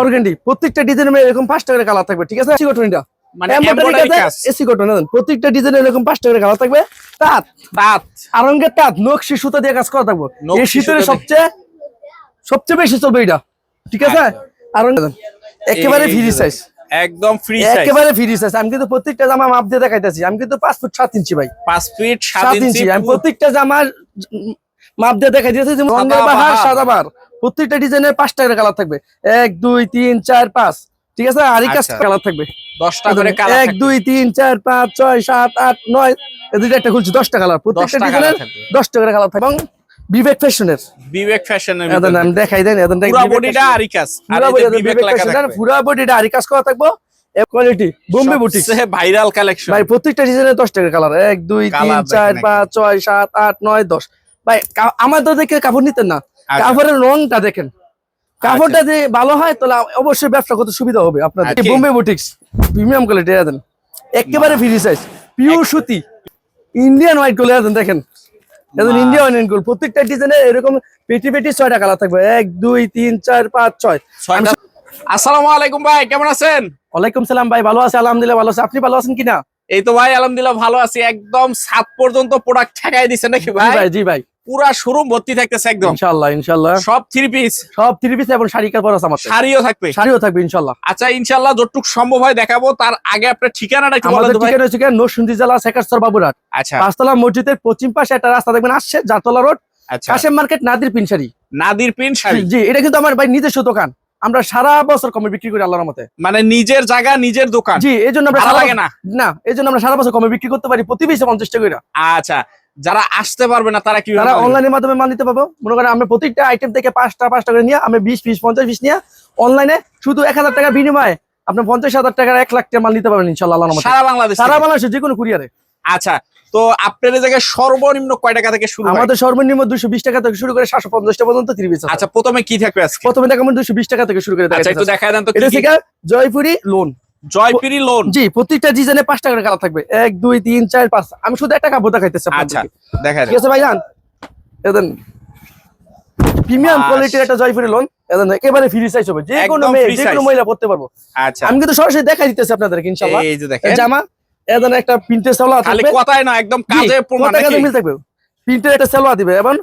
Organdie প্রত্যেকটা ডিজাইনের এরকম পাঁচটা করে কালার থাকবে ঠিক আছে? এটা মানে এমব্রয়ডারি কাজ। এসি কটন প্রত্যেকটা ডিজাইনের এরকম পাঁচটা করে কালার থাকবে। তাঁত। তাঁত। আরঙ্গের তাঁত নকশি সুতা দিয়ে কাজ করা থাকব। এই শীতের সবচেয়ে সবচেয়ে বেশি চলবে এটা ঠিক আছে? আরঙ্গ একেবারে এই ফ্রি সাইজ একদম ফ্রি সাইজ একেবারে ফ্রি সাইজ আমি কিন্তু প্রত্যেকটা জামা মাপ দিয়ে দেখাইতেছি। আমি কিন্তু পাঁচ ফুট সাত ইঞ্চি ভাই। 5 ফিট 7 সাত ইঞ্চি আমি প্রত্যেকটা উম মাপ দিয়ে দেখাই দিয়েছি যেমন রঙের বাহার। সাদা বাহার। প্রত্যেকটা ডিজাইনের পাঁচটা করে কালার থাকবে। এক দুই তিন চার পাঁচ। ঠিক আছে? আরিকাস আচ্ছা। কালার থাকবে। 10টা করে এক দুই তিন চার পাঁচ ছয় সাত আট নয় একটা খুলছি দশটা কালার প্রত্যেকটা 10টা ডিজাইনের দশটা করে কালার থাকবে। এবং বিবেক ফ্যাশনের। বিবেক ফ্যাশনের এদের নাম দেখাই দেন এদের পুরো বডিটা আরিকাস আর বিবেক লেখা থাকবে। পুরো বডিটা আরিকাস করা থাকব। Quality Bombay boutique viral collection ভাই প্রত্যেকটা ডিজাইনের দশ টাকা কালার এক দুই তিন Colour দেখেন। চার একদম। পাঁচ ছয় সাত আট নয় দশ। ভাই আমার তো দেখে কাপড় নিতেন না। আচ্ছা। কাপড়ের রংটা দেখেন। কাপড়টা যে ভালো হয় তাহলে অবশ্যই ব্যবসা করতে সুবিধা হবে আপনাদের। আচ্ছা। বোম্বে বুটিক্স প্রিমিয়াম কোয়ালিটি দেন। একেবারে ফ্রি সাইজ পিওর সুতি। ইন্ডিয়ান হোয়াইটগুলো দেন দেখেন। এখন। ইন্ডিয়ান হোয়াইটগুলো প্রত্যেকটা ডিজাইনে এরকম পেটি পেটি ছয়টা কালার থাকবে। এক দুই তিন চার পাঁচ ছয়। আসসালামু আলাইকুম ভাই কেমন আছেন? ওয়ালাইকুম সালাম ভাই ভালো আছে আলহামদুলিল্লাহ ভালো আছে। আপনি ভালো আছেন কিনা? এই তো ভাই আলহামদুলিল্লাহ ভালো আছি। একদম সাত পর্যন্ত প্রোডাক্ট ঠেকাই দিছে নাকি জি ভাই? ভাই জি ভাই। পুরা শোরুম ভর্তি থাকতেছে একদম। ইনশাআল্লাহ ইনশাআল্লাহ। সব থ্রি পিস সব থ্রি পিস এবং শাড়ি কাপড় আছে আমার শাড়িও থাকবে। শাড়িও থাকবে ইনশাআল্লাহ। আচ্ছা ইনশাল্লাহ যতটুক সম্ভব হয় দেখাবো। তার আগে আপনার ঠিকানাটা একটু বলেন আমাদের ঠিকানা হচ্ছে নরসিংদী জেলা শেখারসর বাবুরহাট। আচ্ছা। পাঁচতলা মসজিদের পশ্চিম পাশে একটা রাস্তা দেখবেন আসছে জাতলা রোড। আচ্ছা। কাশেম মার্কেট নাদির পিনশারি নাদির পিন শাড়ি। জি এটা কিন্তু আমার ভাই নিজস্ব দোকান। আমরা সারা বছর কমে বিক্রি করি আল্লাহর মতে মানে নিজের জায়গা নিজের দোকান। জি এই জন্য আমরা ভালো লাগে না? না এই জন্য আমরা সারা বছর কমে বিক্রি করতে পারি প্রতি পিসে পঞ্চাশ টাকা আচ্ছা যারা আসতে পারবে না তারা কি তারা অনলাইনের মাধ্যমে মাল নিতে পারব। মনে করেন আমরা প্রত্যেকটা আইটেম থেকে পাঁচটা পাঁচটা করে নিয়ে আমি বিশ পিস পঞ্চাশ পিস নিয়ে অনলাইনে শুধু এক হাজার টাকার বিনিময়ে আপনি পঞ্চাশ হাজার টাকার এক লাখ টাকা মাল নিতে পারবেন ইনশাল্লাহ সারা বাংলাদেশ সারা বাংলাদেশে যে কোনো কুরিয়ারে আচ্ছা তো আপনার জায়গায় সর্বনিম্ন কয় টাকা থেকে শুরু আমাদের সর্বনিম্ন দুশো বিশ টাকা থেকে শুরু করে সাতশো পঞ্চাশটা পর্যন্ত পিস আচ্ছা প্রথমে কি থাকবে প্রথমে দেখাবেন দুশো বিশ টাকা থেকে শুরু করে আচ্ছা। দেখায় দেন তো জয়পুরি লোন জয়পিরি লোন জি প্রত্যেকটা ডিজাইনে পাঁচ টাকা করে কালার থাকবে। এক দুই তিন চার পাঁচ। আমি শুধু একটা কাপড় দেখাইতেছি আচ্ছা। দেখা ঠিক আছে ভাইজান? এদেন প্রিমিয়াম কোয়ালিটির একটা জয়পুরি লোন এদেন একেবারে ফ্রি সাইজ হবে। যে কোনো মেয়ে যে কোনো মহিলা পড়তে পারব। আচ্ছা। আমি কিন্তু সরাসরি দেখাই দিতেছি আপনাদেরকে ইনশাআল্লাহ। এই যে দেখেন। জামা এদেন একটা প্রিন্টের সালোয়ার খালি কথাই না একদম কাজে প্রমাণ কথা কাজে মিল থাকবে। প্রিন্টের একটা সালোয়ার দিবে। এবং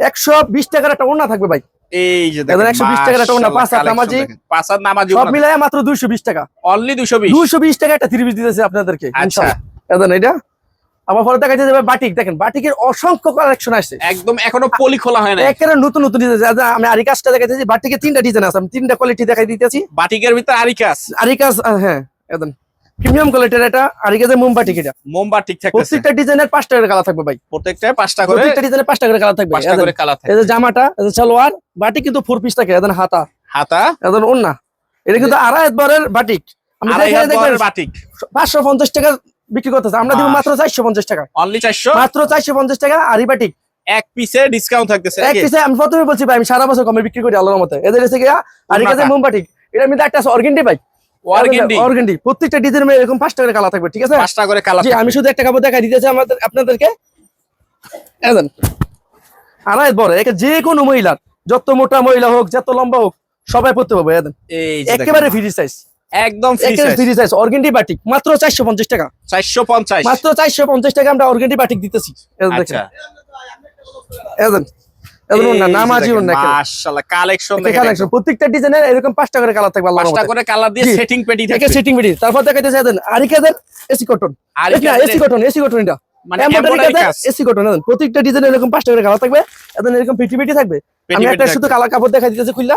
একশো বিশ টাকার একটা ওড়না থাকবে ভাই। এই যে এদের 120 টাকার একটা পাঁচ হাত নামাজি। পাঁচ হাত নামাজি সব মিলাই মাত্র দুইশো বিশ টাকা। অনলি দুশো বিশ। দুইশো বিশ টাকা একটা থ্রি পিস দিতেছে আপনাদেরকে আচ্ছা। ইনশাআল্লাহ এদেন এটা। আমার পরে দেখা যাবে বাটিক দেখেন বাটিকের অসংখ্য কালেকশন আসছে। একদম এখনও পলি খোলা হয় না একেবারে নতুন নতুন ডিজাইন আমি আরি কাজটা দেখাইতেছি বাটিকে তিনটা ডিজাইন আছে আমি তিনটা কোয়ালিটি দেখাই দিতেছি। বাটিকের ভিতর আরিকাস। আরি কাজ আহ, হ্যাঁ একদম প্রিমিয়াম কোয়ালিটির এটা আরি কাজের মোমবাটিক এটা ঠিক থাকতেছে। প্রত্যেকটা ডিজাইনের পাঁচটা করে কালার থাকবে ভাই। প্রত্যেকটা পাঁচটা করে প্রত্যেকটা ডিজাইনের পাঁচটা করে কালার থাকবে। পাঁচটা করে কালার থাকে এই যে জামাটা এই যে সালোয়ার বাটিক কিন্তু ফোর পিস থাকে হাতা। হাতা। ওন্না এটা কিন্তু আড়াই বরের বাটিক। দেখে দেখবেন বাটিক। পাঁচশো পঞ্চাশ টাকা বিক্রি করতেছে। আমরা দিব মাত্র চারশো পঞ্চাশ টাকা। অনলি চারশো? মাত্র চারশো পঞ্চাশ টাকা আরি বাটিক। এক পিসে ডিসকাউন্ট থাকতেছে এক? পিসে আমি প্রথমে বলছি ভাই আমি সারা বছর কমে বিক্রি করি আল্লাহর মতে এদের এসে গিয়া আরি কাজের ওন্নাটা। মোমবাটিক এটার মধ্যে একটা আছে অর্গেন্ডি ভাই। অর্গেন্ডি প্রত্যেকটা ডিজাইনের এরকম পাঁচটা করে কালার থাকবে ঠিক আছে? পাঁচটা করে কালার জি আমি শুধু একটা কাপড় দেখা দিতেছি আমাদের আপনাদেরকে। আড়াই বড় একে যে কোনো মহিলার যত মোটা মহিলা হোক যত লম্বা হোক সবাই পড়তে পারবে। একেবারে ফ্রি সাইজ একদম ফ্রি সাইজ অর্গেন্ডি বাটিক মাত্র চারশো পঞ্চাশ টাকা। চারশো পঞ্চাশ। মাত্র চারশো পঞ্চাশ টাকা আমরা অর্গেন্ডি বাটিক দিতেছি। এদেন দেখেন। প্রত্যেকটা ডিজাইনের এরকম পাঁচটা করে কালার থাকবে পাঁচটা করে কালার দিয়ে সেটিং পেটি থাকে সেটিং বিডি তারপর আরিকাদের AC cotton AC cotton AC cotton এটা। এসি কটন প্রত্যেকটা ডিজাইনের এরকম পাঁচটা করে কালার থাকবে। এদেন এরকম পিটি পিটি থাকবে। আমি একটা শুধু কালার কাপড় দেখা দিতেছি খুললা।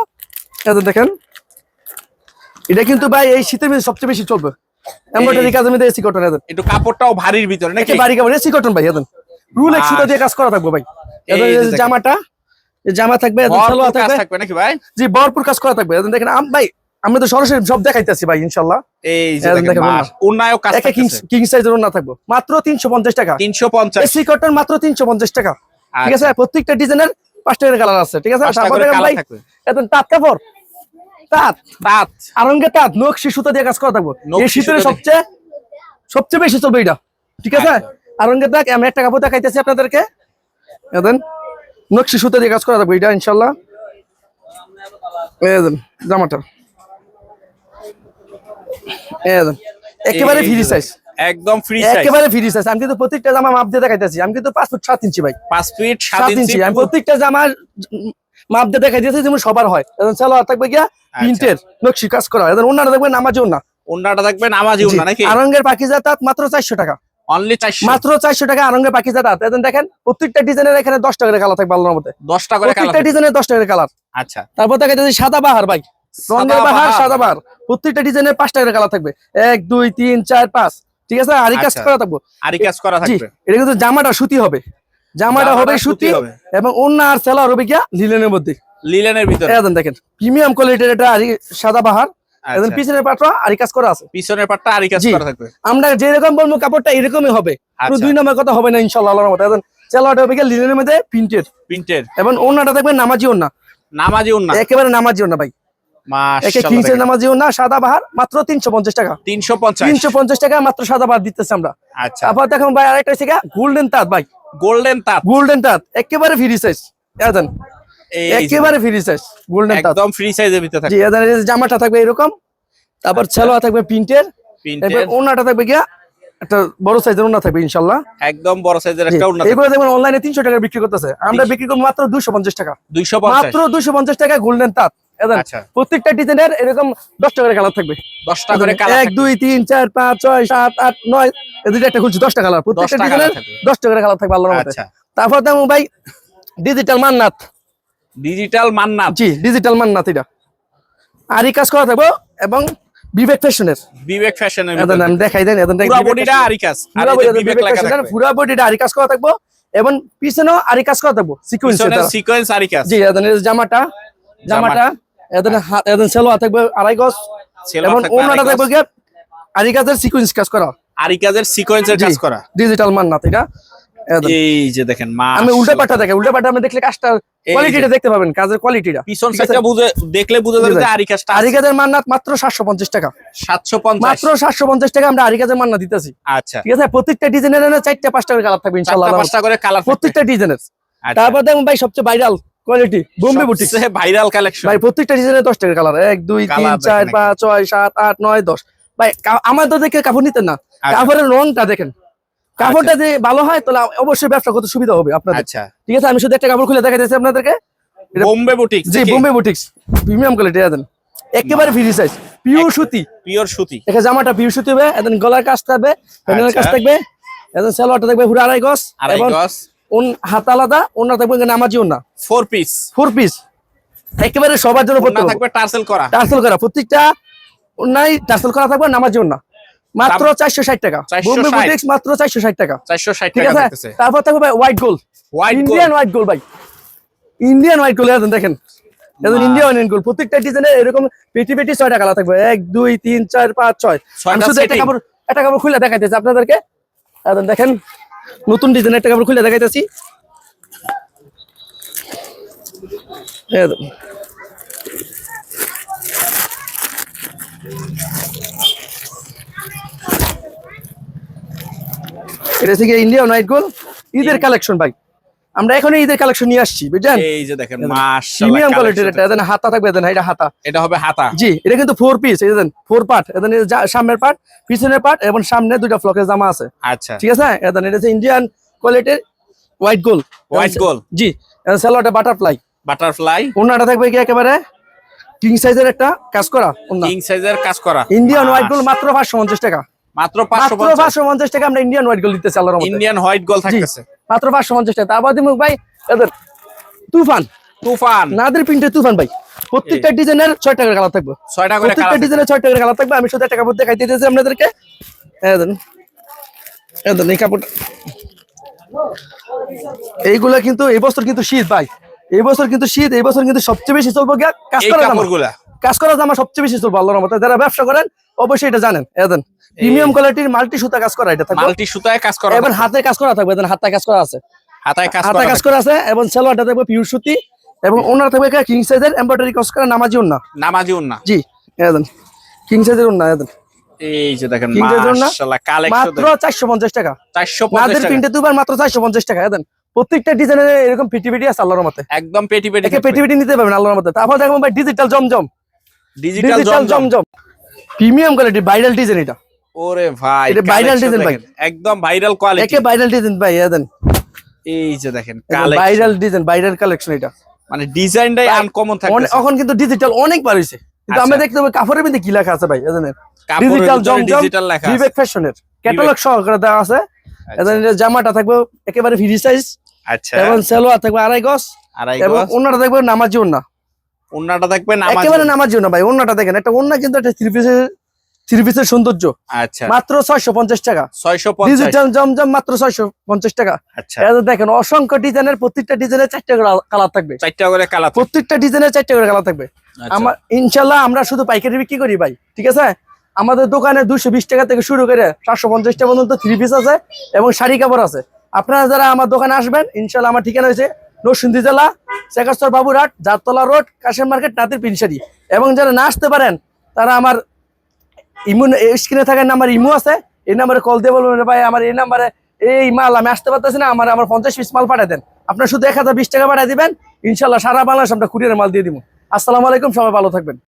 এদেন দেখেন। এটা কিন্তু ভাই এই শীতের মধ্যে সবচেয়ে বেশি চলবে। এমব্রয়ডারি কাজের মধ্যে এসি কটন এদেন একটু কাপড়টাও ভারীর ভিতরে নাকি? বাড়ি কাপড় এসি কটন ভাই এদেন রুল এক সুতা দিয়ে কাজ করা থাকবে ভাই। দেখেন। জামাটা জামা থাকবে সালোয়ার থাকবে। নাকি ভাই? জি ভরপুর কাজ করা থাকবে। দেখেন আম- ভাই আমি তো সরাসরি সব দেখাইতেছি ভাই ইনশাল্লাহ। এই যে দেখেন দেখেন কিং সাইজের না থাকব। মাত্র তিনশো পঞ্চাশ টাকা। 350 এসি কটন মাত্র তিনশো পঞ্চাশ টাকা। ঠিক আছে প্রত্যেকটা ডিজাইনের পাঁচটা করে কালার আছে ঠিক আছে? আচ্ছা। তারপর দেখেন ভাই এখন তাঁত কাপড় তাঁত। তাঁত। আরঙ্গে তাঁত নকশি সুতা দিয়ে কাজ করা থাকব। এই শীতের সবচেয়ে সবচেয়ে বেশি চলবে এটা। ঠিক আছে? আচ্ছা। আরঙ্গে তাক আমি একটা কাপড় দেখাইতেছি আপনাদেরকে। এখন নকশি সুতা দিয়ে কাজ করা থাকব এটা ইনশাল্লাহ। জামাটা। একেবারে ফ্রি সাইজ একদম ফ্রি সাইজ একেবারে ফ্রি সাইজ আমি কিন্তু প্রত্যেকটা জামা মাপ দিয়ে দেখাইতেছি। আমি কিন্তু পাঁচ ফুট সাত ইঞ্চি ভাই। 5 ফিট 7 ইঞ্চি আমি প্রত্যেকটা জামার উম মাপ দিয়ে দেখাই দিয়েছি যেমন সবার হয়। এখন চলো আর থাকবে গিয়া আচ্ছা। প্রিন্টের নকশি কাজ করা। এখন অন্যরা দেখবেন নামাজও না ওন্নাটা থাকবে নামাজি ওন্না নাকি? আরঙ্গের পাখিজা তাঁত মাত্র চারশো টাকা। অনলি 400 মাত্র চারশো টাকা এখন দেখেন প্রত্যেকটা ডিজাইনের এখানে দশ টাকা কালার থাকবে আল্লাহর মধ্যে। 10 টাকা করে প্রত্যেকটা ডিজাইনের টাকা কালার আচ্ছা। তারপর দেখা যাচ্ছে সাদা বাহার ভাই। রঙের বাহার সাদা সাদা বাহার। প্রত্যেকটা ডিজাইনের পাঁচ টাকা কালার থাকবে। এক দুই তিন চার পাঁচ। ঠিক আছে? আরি কাজ আচ্ছা। করা থাকব। আরি কাজ করা থাকবে। এটা কিন্তু জামাটা সুতি হবে। জামাটা হবে সুতি। এবং অন্য আর সেলার হবে গিয়া লিলেনের মধ্যে। লিলেনের ভিতরে। দেখেন প্রিমিয়াম কোয়ালিটির এটা আরি সাদা বাহার। আচ্ছা। পিছনের পাটটা আরি কাজ করা আছে। পিছনের পাটটা আরি কাজ করা থাকবে। আমরা যেরকম বলব কাপড়টা এরকমই হবে। আচ্ছা। দুই নম্বর কথা হবে না ইনশাল্লাহ আল্লাহর মতো এখন হবে মধ্যে প্রিন্টেড প্রিন্টের এবং অন্যটা দেখবেন নামাজি ওন্না নামাজি ওন্না একেবারে নামাজি ওন্না ভাই। মাত্র তিনশো পঞ্চাশ টাকা। 350 তিনশো পঞ্চাশ টাকা মাত্র সাদা বাহার দিতেছি আমরা। আচ্ছা। দেখুন ভাই আরেকটা গোল্ডেন তাঁত ভাই। গোল্ডেন তাঁত। গোল্ডেন তাঁত একেবারে ফ্রি সাইজ একেবারে ফ্রি সাইজ গোল্ডেন একদম ফ্রি সাইজের ভিতরে জি থাকবে। এদের জামাটা থাকবে এরকম তারপর ছেলোয়া থাকবে প্রিন্টের প্রিন্টের। ওনাটা থাকবে গিয়া একটা বড় সাইজের ওনা থাকবে ইনশাল্লাহ একদম বড় সাইজের একটা ওন্না এগুলো দেখবেন অনলাইনে তিনশো টাকা বিক্রি করতেছে। আমরা বিক্রি করব মাত্র দুশো পঞ্চাশ টাকা। 250 মাত্র দুশো পঞ্চাশ টাকা গোল্ডেন তাঁত আচ্ছা। প্রত্যেকটা ডিজাইনের এরকম দশ টাকার কালার থাকবে। 10 টাকা করে কালার এক দুই তিন চার পাঁচ ছয় সাত আট নয় এদিকে একটা খুলছি দশটা কালার প্রত্যেকটা টাকা ডিজাইনের থাকবে। দশ টাকার কালার থাকবে আল্লাহর মতে আচ্ছা। তারপর দেখো ভাই ডিজিটাল মান্নাত। ডিজিটাল মান্নাত। জি ডিজিটাল মান্নাত এটা। আরই কাজ করা থাকব এবং বিবেক ফ্যাশনের বিবেক ফ্যাশনের এদের নাম দেখাই দেন এদের পুরো বডিটা আরি কাজ। আর এই বিবেক লেখা থাকবে পুরা বডিটা আরি কাজ করা থাকব এবং পিছনেও আরি কাজ করা থাকব। সিকুয়েন্স পিছনের সিকোয়েন্স আরি কাজ। জি এদের এই জামাটা জামাটা এদের হাত এদের সেলোয়া থাকবে আড়াই গজ। এবং ওনাটা আরি থাকবে আরি কাজের সিকুয়েন্স কাজ করা। আরি কাজের সিকোয়েন্সের কাজ করা। ডিজিটাল মান্নাত এটা। এই যে দেখেন মা আমি উল্টা পাটা দেখে উল্টা পাটা আমি দেখলে কাজটা কোয়ালিটিটা দেখতে পাবেন কাজের কোয়ালিটিটা পিছন সাইডটা বুঝে দেখলে বুঝে যাবে যে। আরি কাজটা আরি কাজের মান্নাত মাত্র সাতশো পঞ্চাশ টাকা। 750 মাত্র সাতশো পঞ্চাশ টাকা আমরা আরি কাজের মান্নাত দিতেছি। আচ্ছা। ঠিক আছে? প্রত্যেকটা ডিজাইনের চারটা পাঁচটা করে কালার থাকবে ইনশাল্লাহ চারটা পাঁচটা করে কালার প্রত্যেকটা ডিজাইনের আচ্ছা। তারপর দেখুন ভাই সবচেয়ে viral quality Bombay boutique viral collection ভাই প্রত্যেকটা ডিজাইনের দশ টাকা কালার এক দুই তিন Colour চার দেখেন পাঁচ ছয় সাত আট নয় দশ। ভাই কা- আমার তো দেখে কাপড় নিতেন না। আচ্ছা। কাপড়ের রংটা দেখেন। কাপড়টা যে ভালো হয় তাহলে অবশ্যই ব্যবসা করতে সুবিধা হবে আপনাদের। আচ্ছা। ঠিক আছে আমি শুধু একটা কাপড় খুলে দেখাইতেছি আপনাদেরকে। বোম্বে বুটিক জি বোম্বে বুটিক্স। প্রিমিয়াম কোয়ালিটি দেন। একেবারে ফ্রি সাইজ পিওর সুতি। পিওর সুতি। এখানে জামাটা পিওর সুতি হবে এখন গলার কাজ থাকবে প্যানেলের কাজ আচ্ছা। থাকবে এখন সালোয়ারটা থাকবে পুরো আড়াই গজ আড়াই এবং গজ। ওন হাত আলাদা ওনা থাকবে নামাজি ওনা ফোর পিস ফোর পিস একেবারে সবার জন্য থাকবে টার্সেল করা। টার্সেল করা প্রত্যেকটা নাই টার্সেল করা থাকবে নামার জন্য মাত্র চারশো ষাট টাকা। 460 বোম্বে বুটিক্স মাত্র চারশো ষাট টাকা। 460 ঠিক টাকা থাকতেছে তারপর থাকবে ভাই white gold white Indian white gold ভাই। ইন্ডিয়ান হোয়াইট গোল্ড দেখেন দেখেন। ইন্ডিয়ান হোয়াইট গোল্ড প্রত্যেকটা ডিজাইনের এরকম পেটি পেটি থাকবে। এক দুই তিন চার পাঁচ ছয়। ছয়টা আমি শুধু একটা কাপড় একটা কাপড় খুলে দেখাইতেছি আপনাদেরকে। এখন দেখেন নতুন ডিজাইনের একটা কাপড় খুলে দেখাইতেছি। এটা থেকে ইন্ডিয়ান হোয়াইট গোল্ড ঈদের কালেকশন ভাই। আমরা এখন ঈদের কালেকশন নিয়ে আসছি বুঝছেন? এই যে দেখেন মাশাআল্লাহ প্রিমিয়াম কোয়ালিটির এটা এখানে হাতা থাকবে এখানে এটা হাতা। এটা হবে হাতা। জি এটা কিন্তু ফোর পিস এই দেন ফোর পার্ট এখানে সামনের পার্ট পিছনের পার্ট এবং সামনে দুইটা ফ্লকের জামা আছে। আচ্ছা। ঠিক আছে? এখানে এটা হচ্ছে ইন্ডিয়ান কোয়ালিটির হোয়াইট গোল্ড হোয়াইট গোল জি স্যালোয়ারটা বাটারফ্লাই বাটারফ্লাই ওনাটা থাকবে কি একেবারে? কিং সাইজের একটা কাজ করা কিং সাইজের কাজ করা। ইন্ডিয়ান হোয়াইট গোল্ড মাত্র পাঁচশো পঞ্চাশ টাকা। মাত্র মাত্র 550 পাঁচশো পঞ্চাশ টাকা আমরা ইন্ডিয়ান হোয়াইট দিতেছি আল্লাহর মধ্যে ইন্ডিয়ান হোয়াইট গোল থাকতেছে। মাত্র পাঁচশো পঞ্চাশ টাকা। তারপর ভাই এদের তুফান। তুফান। নাদের তুফান ভাই। প্রত্যেকটা ডিজাইনের ছয় টাকার কালার থাকবে। ছয়টা করে প্রত্যেকটা ডিজাইনের টাকার কালার থাকবে। আমি শুধু একটা কাপড় দেখাইতে দিয়েছি আপনাদেরকে। এই এইগুলা কিন্তু এই বছর কিন্তু শীত ভাই। এই বছর কিন্তু শীত এই বছর কিন্তু সবচেয়ে বেশি চলবো গিয়া কাজ করা কাপড়গুলা। কাজ করা জামা সবচেয়ে বেশি চলবো আল্লাহর মতো যারা ব্যবসা করেন অবশ্যই এটা জানেন। এদেন প্রিমিয়াম কোয়ালিটির মাল্টি সুতা কাজ করা এটা থাকবে। মাল্টি সুতায় কাজ করা এবং হাতে কাজ করা থাকবে এদের হাতে কাজ করা আছে। হাতায় কাজ হাতে কাজ করা আছে এবং সালোয়ারটা থাকবে পিউর সুতি এবং ওনার থাকবে কিং সাইজের এমব্রয়ডারি কাজ করা নামাজি ওন্না নামাজি উন্না। জি এদেন কিং সাইজের ওন্না এদেন এই যে দেখেন King উন্না? মাশাআল্লাহ কালেকশন মাত্র চারশো পঞ্চাশ টাকা। 450 নাদের টাকা। প্রিন্টে দুবার মাত্র চারশো পঞ্চাশ টাকা দেন। প্রত্যেকটা ডিজাইনের এরকম পেটি পেটি আছে আল্লাহর মতে একদম পেটি পেটি পেটি নিতে পারবেন আল্লাহর মতে তারপর দেখবেন ভাই ডিজিটাল জমজম। ডিজিটাল জমজম। প্রিমিয়াম কোয়ালিটি ভাইরাল ডিজাইন এটা। ওরে ভাই এটা collection design ভাই। একদম ভাইরাল কোয়ালিটি একে ভাইরাল ডিজাইন ভাই দেন। এই যে দেখেন। ভাইরাল ডিজাইন ভাইরাল কালেকশন এটা। মানে ডিজাইনটাই আনকমন থাকতেছে। এখন কিন্তু ডিজিটাল অনেক বার কিন্তু আচ্ছা। আমরা দেখতে পাবো কাপড়ের মধ্যে কি লেখা আছে ভাই জানেন ডিজিটাল জমজম। বিবেক ফ্যাশনের ক্যাটালগ সহকারে দেওয়া আছে। আচ্ছা, জামাটা থাকবে একেবারে ফ্রি সাইজ আচ্ছা। এবং সেলোয়ার থাকবে আড়াই গজ। আড়াই গজ। ওনাটা থাকবে নামাজি ওন্না ওন্নাটা নামাজ একেবারে নামাজি ওন্না ভাই ওন্নাটা দেখেন একটা ওন্না কিন্তু একটা থ্রি পিসের থ্রি পিসের সৌন্দর্য। আচ্ছা। মাত্র ছয়শো পঞ্চাশ টাকা। ছয়শো পঞ্চাশ। ডিজিটাল জমজম মাত্র ছয়শো পঞ্চাশ টাকা। আচ্ছা। দেখেন অসংখ্য ডিজাইনের প্রত্যেকটা ডিজাইনের চারটে করে কালার থাকবে। চারটা করে কালার প্রত্যেকটা ডিজাইনের চারটে করে কালার থাকবে। আচ্ছা। আমার ইনশাল্লাহ আমরা শুধু পাইকারি বিক্রি করি ভাই ঠিক আছে? আমাদের দোকানে দুশো বিশ টাকা থেকে শুরু করে সাতশো পঞ্চাশ টাকা পর্যন্ত থ্রি পিস আছে এবং শাড়ি কাপড় আছে। আপনারা যারা আমার দোকানে আসবেন ইনশাল্লাহ আমার ঠিকানা হয়েছে নরসিংদী জেলা শেখাস্তর বাবুরহাট, জাততলা রোড, কাশেম মার্কেট, নাতির পিনসারি। এবং যারা না আসতে পারেন, তারা আমার ইমু স্ক্রিনে থাকার নাম্বার ইমু আছে। এই নাম্বারে কল দিয়ে বলবেন ভাই, আমার এই নাম্বারে এই মাল আমি আসতে পারতেছি না, আমার আমার পঞ্চাশ পিস মাল পাঠিয়ে দেন। আপনার শুধু এক হাজার বিশ টাকা পাঠিয়ে দেবেন। ইনশাল্লাহ সারা বাংলাদেশ আমরা কুরিয়ার মাল দিয়ে দিব। আসসালামু আলাইকুম, সবাই ভালো থাকবেন।